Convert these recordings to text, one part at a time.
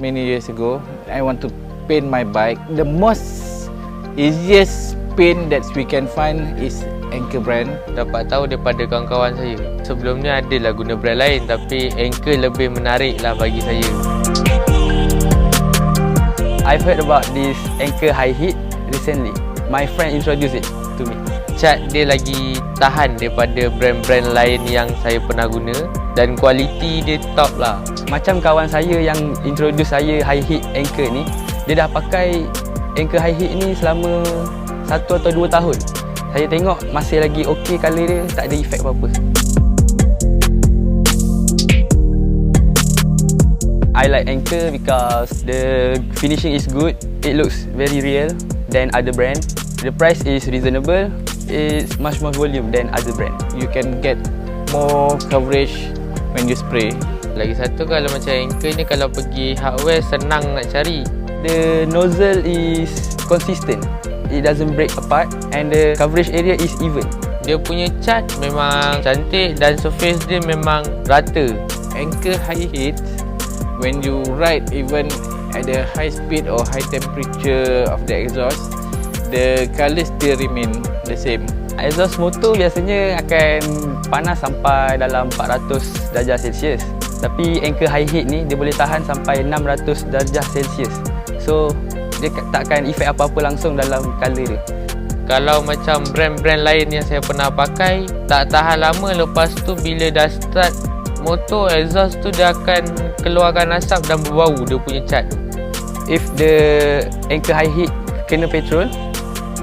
many years ago. I want to paint my bike. The most easiest paint that we can find is Anchor brand. Dapat tahu daripada kawan-kawan saya. Sebelum ni adalah guna brand lain tapi Anchor lebih menarik lah bagi saya. I've heard about this Anchor High Heat recently. My friend introduced it. Cat dia lagi tahan daripada brand-brand lain yang saya pernah guna dan kualiti dia top lah. Macam kawan saya yang introduce saya High Heat Anchor ni, dia dah pakai Anchor High Heat ni selama satu atau dua tahun. Saya tengok masih lagi okey colour dia, tak ada efek apa-apa. I like Anchor because the finishing is good. It looks very real than other brand. The price is reasonable. It's much more volume than other brand. You can get more coverage when you spray. Lagi satu kalau macam Anchor ni kalau pergi hardware senang nak cari. The nozzle is consistent. It doesn't break apart and the coverage area is even. Dia punya cat memang cantik dan surface dia memang rata. Anchor high heat when you ride even at the high speed or high temperature of the exhaust the colour still remain the same Exhaust motor biasanya akan panas sampai dalam 400 darjah Celsius. Tapi Anchor High Heat ni dia boleh tahan sampai 600 darjah Celsius. So dia takkan efek apa-apa langsung dalam colour dia. Kalau macam brand-brand lain yang saya pernah pakai Tak tahan lama lepas tu bila dah start motor exhaust tu dia akan keluarkan asap dan berbau dia punya cat If the Anchor High Heat kena petrol,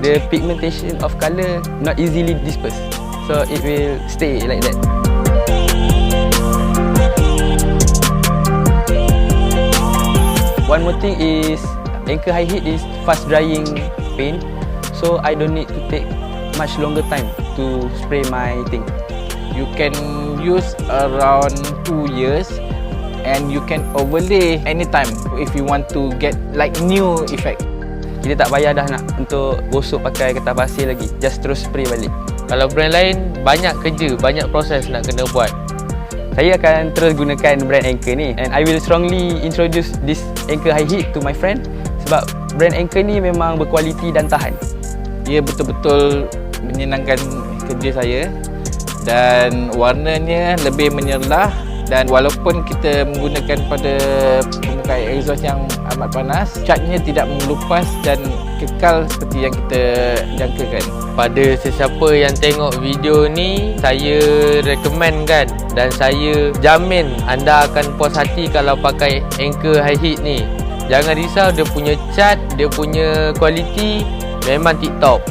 the pigmentation of colour not easily dispersed. So it will stay like that. One more thing is Anchor High Heat is fast drying paint so I don't need to take much longer time to spray my thing. you can use around 2 years and you can overlay anytime if you want to get like new effect Kita tak payah dah nak untuk gosok pakai kertas pasir lagi. Just terus spray balik. Kalau brand lain banyak kerja, banyak proses nak kena buat Saya akan terus gunakan brand Anchor ni and I will strongly introduce this Anchor High Heat to my friend sebab brand Anchor ni memang berkualiti dan tahan. ia betul-betul menyenangkan kerja saya dan warnanya lebih menyerlah dan walaupun kita menggunakan pada pemukai exhaust yang amat panas catnya tidak mengelupas dan kekal seperti yang kita jangkakan. Pada sesiapa yang tengok video ni Saya recommendkan Dan saya jamin anda akan puas hati kalau pakai Anchor High Heat ni. Jangan risau dia punya cat, dia punya kualiti Memang tip top